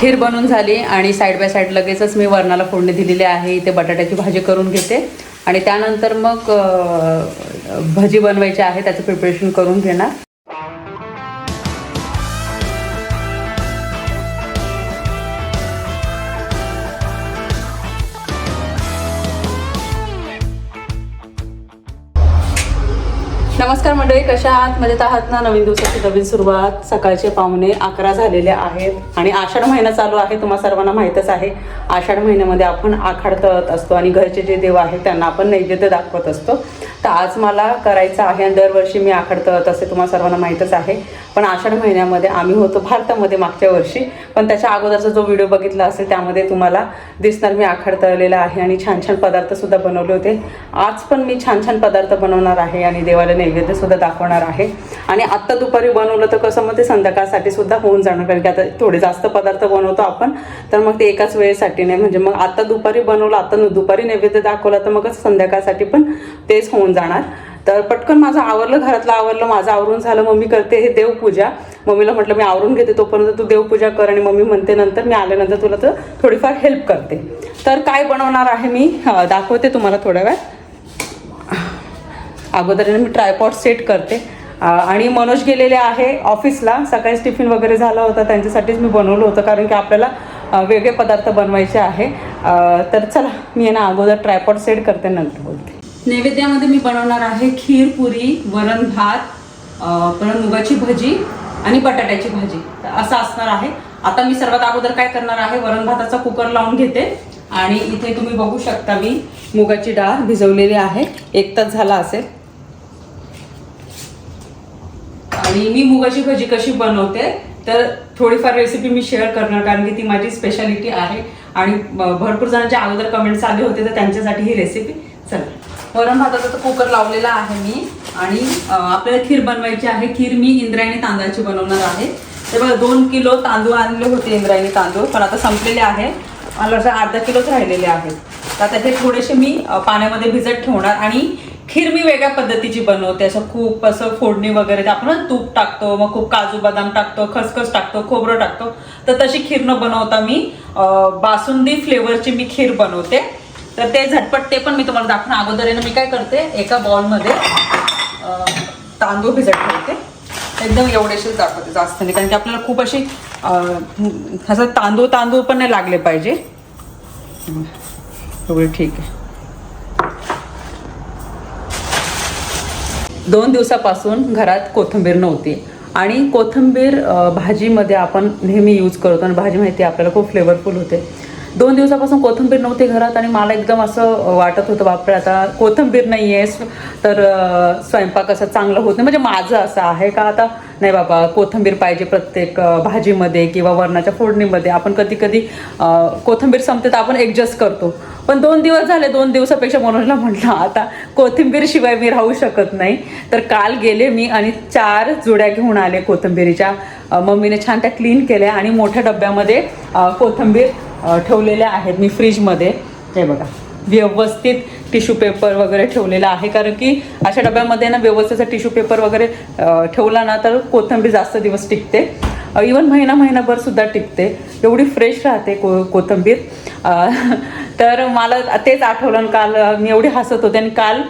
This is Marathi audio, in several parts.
खीर बनून झाली आणि साईड बाय साईड लगेचच मी वरणाला फोडणी दिलेली आहे. इथे बटाट्याची भाजी करून घेते. आणि त्यानंतर मग भजी बनवायची आहे त्याचं प्रिपरेशन करून घेणार. नमस्कार मंडळी कशा आहात? मजेत आहात ना? नवीन दिवसाची नवीन सुरुवात. सकाळचे पाहुणे अकरा झालेले आहेत आणि आषाढ महिना चालू आहे तुम्हा सर्वांना माहीतच आहे. आषाढ महिन्यामध्ये आपण आखाड तळत असतो आणि घरचे जे देव आहेत त्यांना आपण नैवेद्य दाखवत असतो. तर आज मला करायचं आहे आणि दरवर्षी मी आखाड तळत असते तुम्हाला सर्वांना माहीतच आहे. पण आषाढ महिन्यामध्ये आम्ही होतो भारतामध्ये मागच्या वर्षी. पण त्याच्या अगोदरचा जो व्हिडिओ बघितला असेल त्यामध्ये तुम्हाला दिसणार मी आखाड तळलेला आहे आणि छान छान पदार्थसुद्धा बनवले होते. आज पण मी छान छान पदार्थ बनवणार आहे आणि देवाला नैवेद्य सुद्धा दाखवणार आहे. आणि आत्ता दुपारी बनवलं तर कसं मग ते संध्याकाळसाठी सुद्धा होऊन जाणार कारण की आता थोडे जास्त पदार्थ बनवतो आपण. तर मग ते एकाच वेळेसाठी नाही म्हणजे मग आता दुपारी बनवलं आता दुपारी नैवेद्य दाखवलं तर मग संध्याकाळसाठी पण तेच होऊन जाणार. तर पटकन माझं आवरलं घरातलं आवरलं माझं आवरून झालं मम्मी करते हे देवपूजा. मम्मीला म्हटलं मी आवरून घेते तोपर्यंत तू देवपूजा कर आणि मम्मी म्हणते नंतर मी आल्यानंतर तुला तर थोडीफार हेल्प करते. तर काय बनवणार आहे मी? दाखवते तुम्हाला थोड्या वेळ अगोदर मी ट्रायपॉड सेट करते. आणि मनोज गेलेले आहे ऑफिसला सकाळीच टिफिन वगैरे झाला होता त्यांच्यासाठीच मी बनवलं होतं कारण की आपल्याला वेगळे पदार्थ बनवायचे आहे. तर चला मी आहे ना अगोदर ट्रायपॉड सेट करते नंतर बोलते. नैवेद्यामध्ये मी बनवणार आहे खीर पुरी वरण भात परत मुगाची भजी आणि बटाट्याची भाजी. असं असणार आहे. आता मी सर्वात अगोदर काय करणार आहे वरण भाताचा कुकर लावून घेते. आणि इथे तुम्ही बघू शकता मी मुगाची डाळ भिजवलेली आहे. एक तास झाला असेल. आणि मी मुगाची भजी कशी बनवते तर थोडीफार रेसिपी मी शेअर करणार कारण की ती माझी स्पेशालिटी आहे. आणि भरपूर जणांच्या अगोदर कमेंट्स आले होते तर त्यांच्यासाठी ही रेसिपी चला. वरण भाताचा तर कुकर लावलेला आहे मी. आणि आपल्याला खीर बनवायची आहे. खीर मी इंद्रायणी तांदळाची बनवणार आहे. तर बघा दोन किलो तांदूळ आणले होते इंद्रायणी तांदूळ पण आता संपलेले आहे. मला अर्धा किलोच राहिलेले आहेत. तर आता हे थोडेसे मी पाण्यामध्ये भिजत ठेवणार. आणि खीर मी वेगळ्या पद्धतीची बनवते. असं खूप असं फोडणी वगैरे ते आपण तूप टाकतो मग खूप काजू बदाम टाकतो खसखस टाकतो खोबरं टाकतो. तर तशी खीर न बनवता मी बासुंदी फ्लेवरची मी खीर बनवते. तर ते झटपट ते पण मी तुम्हाला दाखवणं अगोदर आहे मी काय करते एका बॉलमध्ये तांदूळ भिजत ठेवते. एकदम एवढेशीच दाखवते जास्त नाही. कारण की आपल्याला खूप अशी असं तांदूळ तांदूळ पण नाही लागले पाहिजे. एवढे ठीक आहे. दोन दिवसापासून घरात कोथिंबीर नव्हती. आणि कोथिंबीर भाजीमध्ये आपण नेहमी यूज करतो आणि भाजी माहिती आपल्याला खूप फ्लेवरफुल होते. दोन दिवसापासून कोथिंबीर नव्हती घरात आणि मला एकदम असं वाटत होतं बापरे आता कोथिंबीर नाही आहे तर स्वयंपाक असं चांगला होत नाही. म्हणजे माझं असं आहे का आता नाही बाबा कोथिंबीर पाहिजे प्रत्येक भाजीमध्ये किंवा वरणाच्या फोडणीमध्ये. आपण कधी कधी कोथिंबीर संपते तर आपण ॲडजस्ट करतो. पण दोन दिवस झाले दोन दिवसापेक्षा मनोजला म्हटलं आता कोथिंबीर शिवाय मी राहू शकत नाही. तर काल गेले मी आणि चार जुड्या घेऊन आले कोथिंबीरीच्या. मम्मीने छान त्या क्लीन केल्या आणि मोठ्या डब्यामध्ये कोथिंबीर ठेवलेल्या आहेत मी फ्रीजमध्ये. हे बघा. व्यवस्थित टिश्यू पेपर वगैरे ठेवलेला आहे. कारण की अशा डब्यामध्ये ना व्यवस्थित टिश्यू पेपर वगैरे ठेवला ना तर कोथिंबीर जास्त दिवस टिकते. इवन महिना महिनाभर सुद्धा टिकते. एवढी फ्रेश राहते को कोथिंबीर. तर मला तेच आठवलं आणि काल मी एवढी हसत होते आणि काल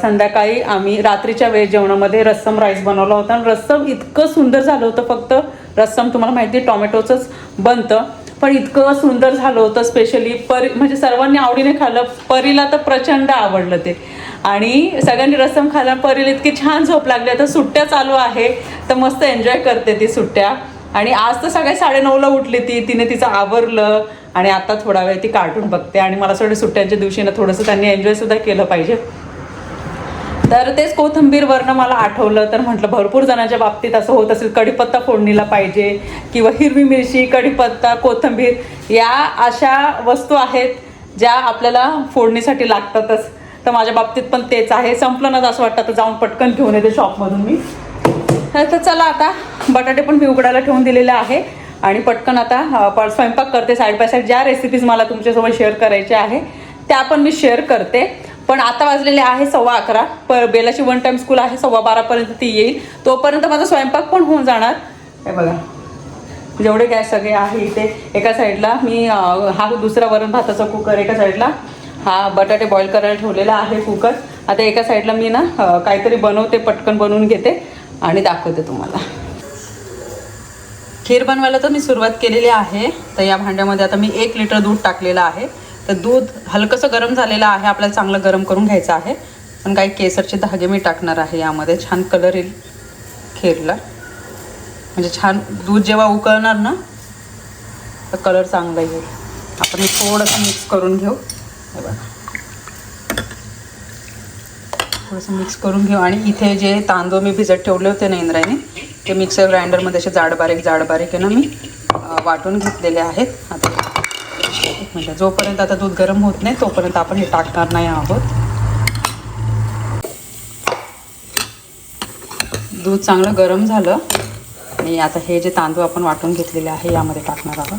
संध्याकाळी आम्ही रात्रीच्या वेळ जेवणामध्ये रस्सम राईस बनवला होता. आणि रस्सम इतकं सुंदर झालं होतं. फक्त रस्सम तुम्हाला माहिती आहे टॉमॅटोचंच बनतं. पण इतकं सुंदर झालं होतं स्पेशली परी म्हणजे सर्वांनी आवडीने खाल्लं. परीला तर प्रचंड आवडलं ते. आणि सगळ्यांनी रसम खायला परीला इतकी छान झोप लागली. आता सुट्ट्या चालू आहे तर मस्त एन्जॉय करते ती सुट्ट्या. आणि आज तर सकाळी साडेनऊला उठली ती. तिने तिचं आवरलं आणि आता थोडा वेळ ती कार्टून बघते. आणि मला असं वाटतं सुट्ट्यांच्या दिवशी ना थोडंसं त्यांनी एन्जॉय सुद्धा केलं पाहिजे. तर तेच कोथिंबीरवरनं मला आठवलं. तर म्हटलं भरपूर जणांच्या बाबतीत असं होत असेल कढीपत्ता फोडणीला पाहिजे किंवा हिरवी मिरची कढीपत्ता कोथिंबीर या अशा वस्तू आहेत ज्या आपल्याला फोडणीसाठी लागतातच. तर माझ्या बाबतीत पण तेच आहे. संपलं ना असं वाटतं तर जाऊन पटकन घेऊन येते शॉपमधून मी. तर चला आता बटाटे पण मी उघडायला ठेवून दिलेले आहे. आणि पटकन आता स्वयंपाक करते साईड बाय साईड. ज्या रेसिपीज मला तुमच्यासोबत शेअर करायच्या आहे त्या पण मी शेअर करते. पण आता वाजलेले आहे सव्वा अकरा. प बेलाची वन टाइम स्कूल आहे सव्वा बारापर्यंत ती येईल. तोपर्यंत माझा स्वयंपाक पण होऊन जाणार. हे बघा. जेवढे गॅस सगळे आहे इथे एका साईडला मी हा दुसरा वरण भाताचा कुकर एका साईडला हा बटाटे बॉईल करायला ठेवलेला आहे कुकर आता एका साईडला मी ना काहीतरी बनवते पटकन बनवून घेते आणि दाखवते तुम्हाला. खीर बनवायला तर मी सुरुवात केलेली आहे. तर या भांड्यामध्ये आता मी एक लिटर दूध टाकलेलं आहे. तर दूध हलकंसं गरम झालेलं आहे आपल्याला चांगलं गरम करून घ्यायचं आहे. पण काही केसरचे धागे मी टाकणार आहे यामध्ये छान कलर येईल खीरला. म्हणजे छान दूध जेव्हा उकळणार ना तर कलर चांगला येईल. आपण थोडंसं मिक्स करून घेऊ. हे बघा. थोडंसं मिक्स करून घेऊ. आणि इथे जे तांदूळ मी भिजत ठेवले होते ना इंद्रायने ते मिक्सर ग्राइंडरमध्ये असे जाड बारीक जाड बारीक आहे ना मी वाटून घेतलेले आहेत. आता एक मिनटं जोपर्यंत आता दूध गरम होत नाही तोपर्यंत आपण हे टाकणार नाही आहोत. दूध चांगलं गरम झालं. आणि आता हे जे तांदूळ आपण वाटून घेतलेले आहे यामध्ये टाकणार आहोत.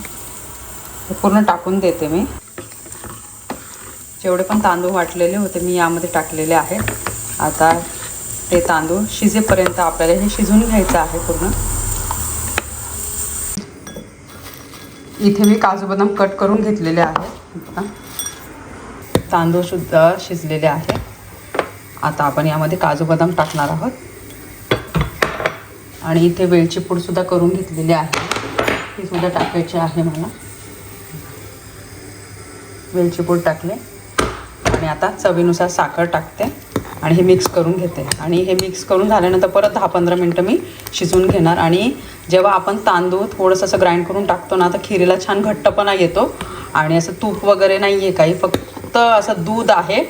हे पूर्ण टाकून देते मी. जेवढे पण तांदूळ वाटलेले होते मी यामध्ये टाकलेले आहेत. आता ते तांदूळ शिजेपर्यंत आपल्याला हे शिजून घ्यायचं आहे पूर्ण. इथे मी काजू बदाम कट करून घेतलेले आहे. तांदूळसुद्धा शिजलेले आहे. आता आपण यामध्ये काजू बदाम टाकणार आहोत. आणि इथे वेलची पूडसुद्धा करून घेतलेली आहे. ती सुद्धा टाकायची आहे मला. वेलची पूड टाकले. आणि आता चवीनुसार साखर टाकते. आणि हे मिक्स करून घेते. आणि हे मिक्स करून झाल्यानंतर परत दहा पंधरा मिनटं मी शिजवून घेणार. आणि जेव्हा आपण तांदूळ थोडंसं असं ग्राइंड करून टाकतो ना तर खिरीला छान घट्टपणा येतो. आणि असं तूप वगैरे नाही आहे काही फक्त असं दूध आहे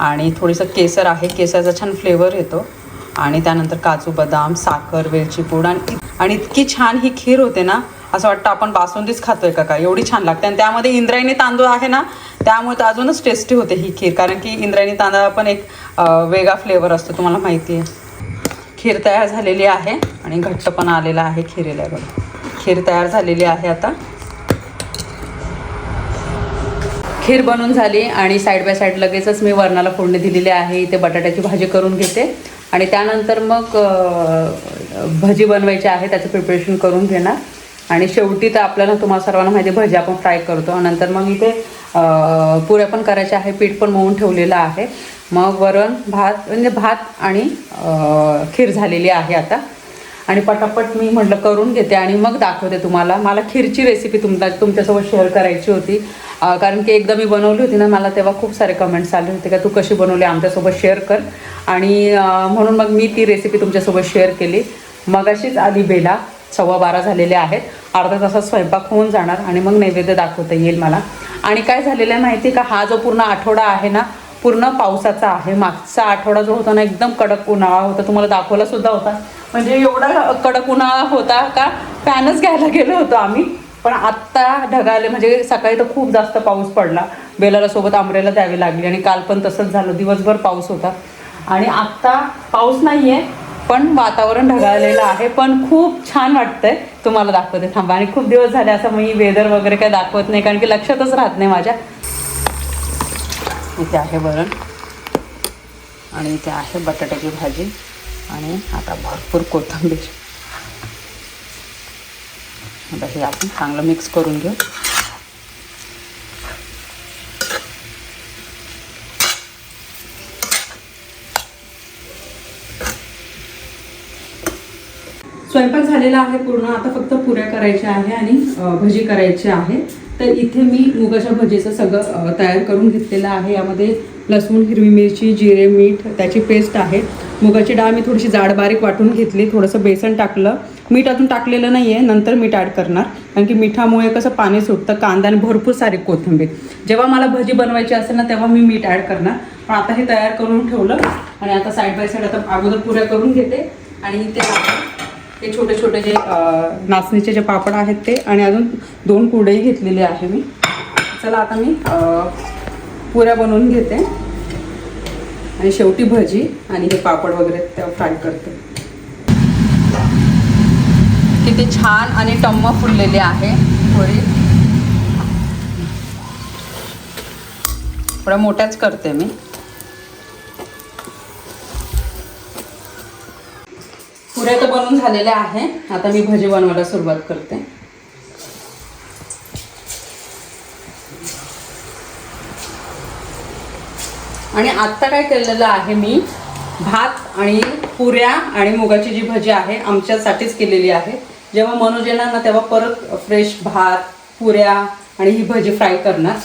आणि थोडंसं केसर आहे. केसरचा छान फ्लेवर येतो. आणि त्यानंतर काजू बदाम साखर वेलची पूड आणि आणि इतकी छान ही खीर होते ना असं वाटतं आपण बासुंदीच खातोय का काय? एवढी छान लागते. आणि त्यामध्ये इंद्रायणी तांदूळ आहे ना त्यामुळे तर अजूनच टेस्टी होते ही खीर. कारण की इंद्रायणी तांदळा पण एक वेगळा फ्लेवर असतो तुम्हाला माहिती आहे. खीर तयार झालेली आहे आणि घट्टपणा आलेला आहे खिरीला बघा. खीर तयार झालेली आहे आता. खीर बनून झाली आणि साईड बाय साईड लगेचच मी वरणाला फोडणी दिलेली आहे. इथे बटाट्याची भाजी करून घेते. आणि त्यानंतर मग भजी बनवायची आहे त्याचं प्रिपरेशन करून घेणार. आणि शेवटी तर आपल्याला तुम्हाला सर्वांना माहिती आहे भजी आपण फ्राय करतो. आणि नंतर मग इथे पुऱ्या पण करायच्या आहे पीठ पण मोहून ठेवलेलं आहे. मग वरण भात म्हणजे भात आणि खीर झालेली आहे आता. आणि पटापट मी म्हटलं करून घेते आणि मग दाखवते तुम्हाला. मला खीरची रेसिपी तुमच्या तुमच्यासोबत शेअर करायची होती. कारण की एकदा मी बनवली होती ना मला तेव्हा खूप सारे कमेंट्स आले होते का तू कशी बनवली आमच्यासोबत शेअर कर. आणि म्हणून मग मी ती रेसिपी तुमच्यासोबत शेअर केली. मगाशीच आली बेला. सव्वा बारा झालेले आहेत. अर्धा तासात स्वयंपाक होऊन जाणार आणि मग नैवेद्य दाखवता येईल मला. आणि काय झालेलं आहे माहिती का? हा जो पूर्ण आठवडा आहे ना पूर्ण पावसाचा आहे. मागचा आठवडा जो होता ना एकदम कडक उन्हाळा होता. तुम्हाला दाखवला सुद्धा होता. म्हणजे एवढा कडक उन्हाळा होता का? फॅनच घ्यायला गेलो होतो आम्ही. पण आत्ता ढगाले म्हणजे सकाळी तर खूप जास्त पाऊस पडला. बेलाला सोबत आंबरेला द्यावी लागली आणि काल पण तसंच झालं. दिवसभर पाऊस होता. आणि आत्ता पाऊस नाही आहे पण वातावरण ढगाळलेलं आहे पण खूप छान वाटतंय. तुम्हाला दाखवते थांबा. आणि खूप दिवस झाले असं मी वेदर वगैरे काय दाखवत नाही कारण की लक्षातच राहत नाही माझ्या. इथे आहे वरण. आणि इथे आहे बटाट्याची भाजी. आणि आता भरपूर कोथिंबीर. आता हे आपण चांगलं मिक्स करून घेऊ. स्वयंपाक झालेला आहे पूर्ण आता फक्त पुऱ्या करायच्या आहे आणि भजी करायची आहे. तर इथे मी मुगाच्या भजीचं सगळं तयार करून घेतलेलं आहे. यामध्ये लसूण हिरवी मिरची जिरे मीठ त्याची पेस्ट आहे. मुगाची डाळ मी थोडीशी जाड बारीक वाटून घेतली थोडंसं बेसन टाकलं. मीठ अजून टाकलेलं नाही आहे नंतर मीठ ॲड करणार. कारण की मिठामुळे कसं पाणी सुटतं कांदा आणि भरपूर सारी कोथिंबीर. जेव्हा मला भजी बनवायची असेल ना तेव्हा मी मीठ ॲड करणार. पण आता हे तयार करून ठेवलं आणि आता साईड बाय साईड आता अगोदर पुऱ्या करून घेते. आणि ते हे छोटे छोटे जे नाचणीचे जे पापड आहेत ते आणि अजून दोन कुरडई घेतलेली आहे मी. चला आता मी पुऱ्या बनवून घेते. आणि शेवटी भजी आणि हे पापड वगैरे त्या फ्राय करते. किती छान आणि टम्म फुललेले आहे पुरी. थोड्या मोठ्याच करते मी. दुसऱ्या तर बनवून झालेल्या आहे. आता मी भजी बनवायला सुरुवात करते. आणि आत्ता काय केलेलं आहे मी भात आणि पुऱ्या आणि मुगाची जी भजी आहे आमच्यासाठीच केलेली आहे. जेव्हा मनोज येणार ना तेव्हा परत फ्रेश भात पुऱ्या आणि ही भजी फ्राय करणार.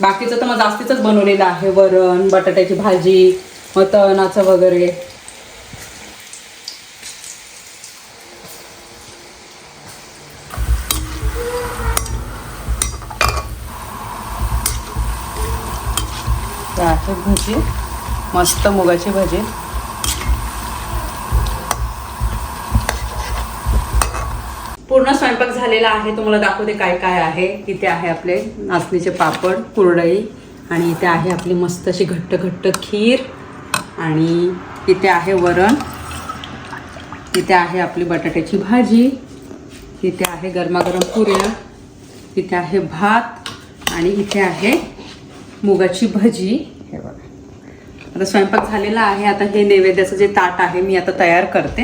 बाकीचं तर मग जास्तीचंच बनवलेलं आहे. वरण बटाट्याची भाजी मग तणाचं वगैरे. ते आहे भजी मस्त मुगाची भजी. पूर्ण स्वयंपाक झालेला आहे. तुम्हाला दाखवते काय काय आहे. इथे आहे आपले नाचणीचे पापड कुरडई आणि इथे आहे आपली मस्त अशी घट्ट घट्ट खीर आणि इथे आहे वरण. इथे आहे आपली बटाट्याची भाजी. इथे आहे गरमागरम पुऱ्या. इथे आहे भात. आणि इथे आहे मुगाची भजी. हे बघा. आता स्वयंपाक झालेला आहे. आता हे नैवेद्याचं जे ताट आहे मी आता तयार करते.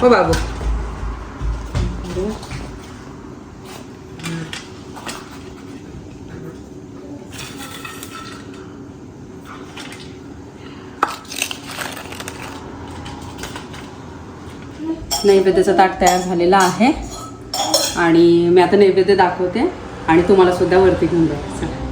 हो बाबू. नैवेद्याचं ताट तयार झालेला आहे. आणि मी आता नैवेद्य दाखवते आणि तुम्हाला सुद्धा वरती घेऊन जायचं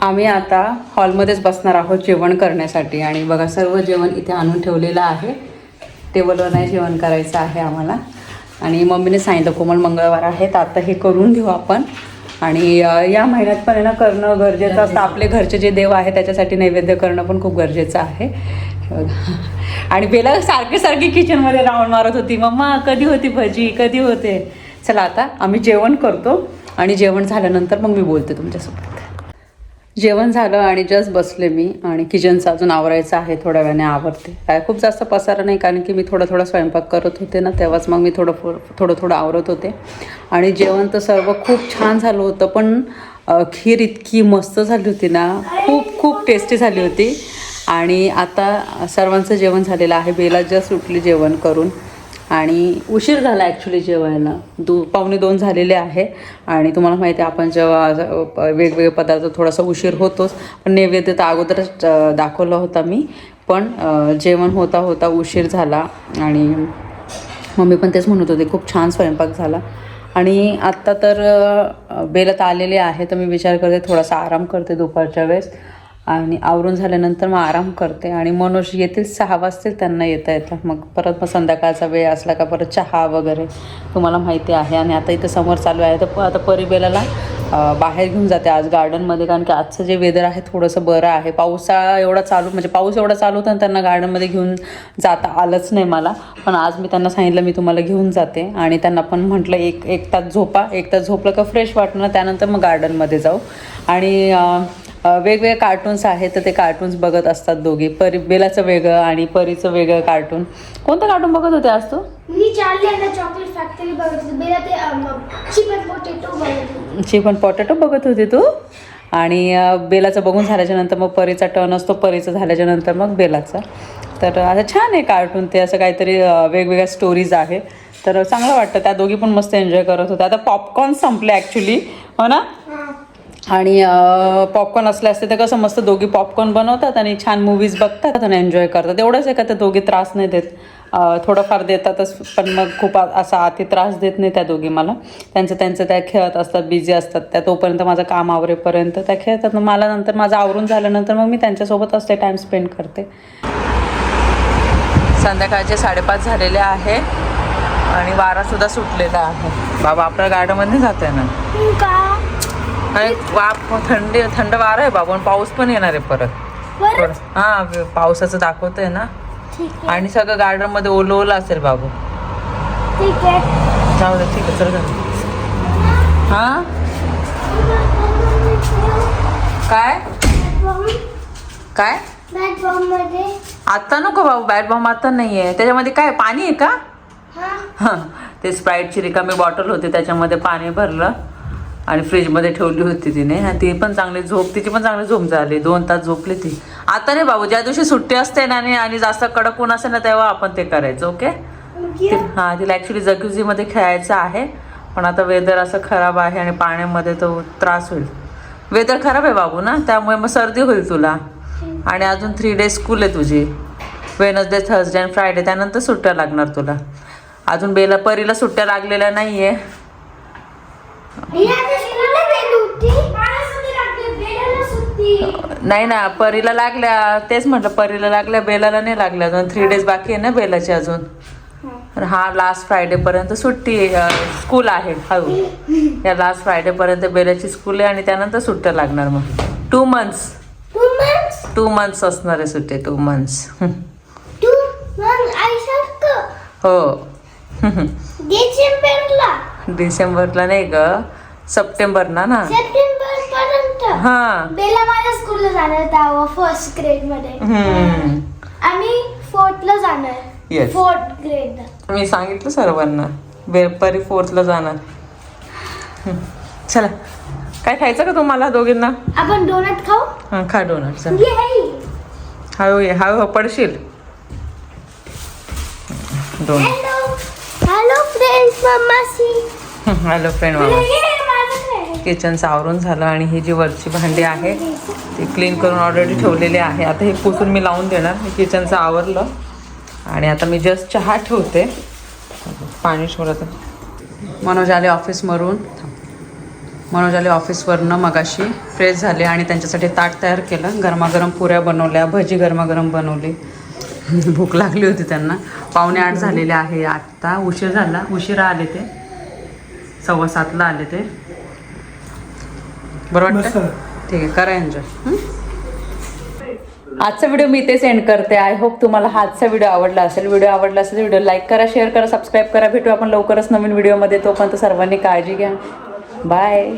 आम्ही आता हॉलमध्येच बसणार आहोत जेवण करण्यासाठी. आणि बघा सर्व जेवण इथे आणून ठेवलेलं आहे. टेबलवर नाही जेवण करायचं आहे आम्हाला. आणि मम्मीने सांगितलं कोमल मंगळवार आहे तर आता हे करून घेऊ आपण. आणि या महिन्यात पण आहे ना करणं गरजेचं असतं. आपले घरचे जे देव आहे त्याच्यासाठी नैवेद्य करणं पण खूप गरजेचं आहे. आणि बेला सारखी सारखी किचनमध्ये राऊंड मारत होती. मम्मा कधी होती भजी? कधी होते? चला आता आम्ही जेवण करतो. आणि जेवण झाल्यानंतर मग मी बोलते तुमच्यासोबत. जेवण झालं आणि जस्ट बसले मी आणि किचनचं अजून आवरायचं आहे थोड्या वेळाने आवरते. काय खूप जास्त पसारा नाही कारण की मी थोडा थोडा स्वयंपाक करत होते ना तेव्हाच मग मी थोडं थोडं थोडं आवरत होते. आणि जेवण तर सर्व खूप छान झालं होतं पण खीर इतकी मस्त झाली होती ना खूप खूप टेस्टी झाली होती. आणि आता सर्वांचं जेवण झालेलं आहे बेला जस्ट उठली जेवण करून. आणि उशीर झाला ॲक्च्युली जेवायला. दो पावणे दोन झालेले आहे. आणि तुम्हाला माहिती आहे आपण जेव्हा प- वेगवेगळे पदार्थ थोडासा उशीर होतोच. पण नैवेद्य तर अगोदरच दाखवला होता मी. पण जेवण होता होता उशीर झाला. आणि मम्मी पण तेच म्हणत होते खूप छान स्वयंपाक झाला. आणि आत्ता तर बेलत तर आलेले आहे तर मी विचार करते थोडासा आराम करते दुपारच्या वेळेस. आणि आवरून झाल्यानंतर मग आराम करते. आणि मनोज येतील सहा वाजतील त्यांना येता येतं. मग परत मग संध्याकाळचा वेळ असला का परत चहा वगैरे तुम्हाला माहिती आहे. आणि आता इथं समोर चालू आहे. तर आता परिबेलाला बाहेर घेऊन जाते आज गार्डनमध्ये. कारण की आजचं जे वेदर आहे थोडंसं बरं आहे. पावसाळा एवढा चालू म्हणजे पाऊस एवढा चालू होता त्यांना गार्डनमध्ये घेऊन जाता आलंच नाही मला. पण आज मी त्यांना सांगितलं मी तुम्हाला घेऊन जाते. आणि त्यांना पण म्हटलं एक एक तास झोपा. एक तास झोपलं का फ्रेश वाटणार त्यानंतर मग गार्डनमध्ये जाऊ. आणि वेगवेगळे कार्टून्स आहेत तर ते कार्टून्स बघत असतात दोघी. परी बेलाचं वेगळं आणि परीचं वेगळं कार्टून कोणतं कार्टून बघत होते आज तू? मी चार्ली अँड चॉकलेट फॅक्टरी बघत होते. बेला ते पोटॅटो बघत होते. चिप आणि पोटॅटो बघत होती तू? आणि बेलाचं बघून झाल्याच्यानंतर मग परीचा टर्न असतो परीचं झाल्याच्यानंतर मग बेलाचा. तर आता छान आहे कार्टून ते. असं काहीतरी वेगवेगळ्या स्टोरीज आहे. तर चांगलं वाटतं. त्या दोघी पण मस्त एन्जॉय करत होत्या. आता पॉपकॉर्न संपले ॲक्च्युली हो ना? आणि पॉपकॉर्न असले असते तर कसं मस्त दोघी पॉपकॉर्न बनवतात आणि छान मूवीज बघतात आणि एन्जॉय करतात. एवढंच आहे का ते दोघी त्रास नाही देत? अ, थोडंफार देतातच पण मग खूप असा अति त्रास देत नाही त्या दोघी मला. त्यांचं त्यांचं त्या खेळत असतात बिझी असतात. त्या तोपर्यंत माझं काम आवरेपर्यंत त्या खेळतात. मग मला नंतर माझं आवरून झाल्यानंतर मग मी त्यांच्यासोबत असते टाईम स्पेंड करते. संध्याकाळचे साडेपाच झालेले आहे आणि वारा सुद्धा सुटलेला आहे. बाबा आपल्या गार्डनमध्ये जात आहे ना आणि वाफ थंडी थंड वारा आहे बाबा आणि पाऊस पण येणार आहे परत. हा पावसाचं दाखवतंय ना. ठीक आहे. आणि सगळं गार्डनमध्ये ओलं ओलं असेल बाबू. ठीक आहे. जाऊ दे ठीक आहे चल. हा? काय? काय? आता नको बाबू बॅट बॉम्ब आता नाहीये. त्याच्यामध्ये काय पाणी आहे का? हा. हं, ते स्प्राईटची रिकामी बॉटल होती त्याच्यामध्ये पाणी भरलं. आणि फ्रीजमध्ये ठेवली होती तिने. ती पण चांगली झोप तिची पण चांगली झोप झाली. दोन तास झोपली ती. आता रे बाबू ज्या दिवशी सुट्टी असते ना आणि आणि जास्त कडक ऊन असेल ना तेव्हा आपण ते करायचं ओके ति- हा तिला ॲक्च्युली जग्युझीमध्ये खेळायचं आहे. पण आता वेदर असं खराब आहे आणि पाण्यामध्ये तो त्रास होईल. वेदर खराब आहे बाबू ना? त्यामुळे मग सर्दी होईल तुला. आणि अजून थ्री डेज स्कूल आहे तुझी. वेनसडे थर्सडे आणि फ्रायडे त्यानंतर सुट्ट्या लागणार तुला. अजून बेला परीला सुट्ट्या लागलेल्या नाही आहे या दिवशीला गेली होती मला सुट्टी लागली बेलाला सुट्टी नाही ना परीला लागल्या तेच म्हटलं परीला लागल्या बेलाला नाही लागल्या अजून. थ्री डेज बाकी आहे ना बेलाची अजून. हा लास्ट फ्रायडेपर्यंत सुट्टी स्कूल आहे हळू. या लास्ट फ्रायडेपर्यंत बेलाची स्कूल आहे आणि त्यानंतर सुट्ट्या लागणार मग. टू मंथ्स टू मंथ्स असणार आहे सुट्टी टू मंथ्स हो. डिसेंबरला नाही ग सप्टेंबर ना. ना सप्टेंबर पर्यंत हां. बेला माझ्या स्कूलला जाणार फर्स्ट ग्रेडमध्ये. हम्म. आम्ही फोर्थला जाणार. Yes. फोर्थ ग्रेड मी सांगितलं सर्वांना बेपरी फोर्थला जाणार. चला. काय खायचं का तुम्हाला दोघींना? आपण डोनट खाऊ? हां खा डोनट चल. हळू ये. हळू पडशील डोनट हॅलो हॅलो फ्रेंड्स मम्मासी हॅलो फ्रेंड मामा किचनचं आवरून झालं आणि ही जी वरची भांडी आहे ती क्लीन करून ऑलरेडी ठेवलेली आहे. आता हे पुसून मी लावून देणार. हे किचनचं आवरलं. आणि आता मी जस्ट चहा ठेवते. पाणी ठेवलं मनोज आले ऑफिसवरून मनोज आले ऑफिसवरनं मगाशी. फ्रेश झाले आणि त्यांच्यासाठी ताट तयार केलं. गरमागरम पुऱ्या बनवल्या भजी गरमागरम बनवली. भूक लागली होती त्यांना. पावणे आठ झालेले आहे आत्ता. उशीर झाला. उशिरा आले ते. सव्वा सातला आले ते. बरोबर वाटतं? ठीक आहे करा एन्जॉय आजचा व्हिडिओ मी इथे सेंड करते. आय होप तुम्हाला हा आजचा व्हिडिओ आवडला असेल. व्हिडिओ आवडला असेल व्हिडिओ लाईक करा शेअर करा सबस्क्राईब करा. भेटू आपण लवकरच नवीन व्हिडिओमध्ये तोपर्यंत सर्वांनी काळजी घ्या. बाय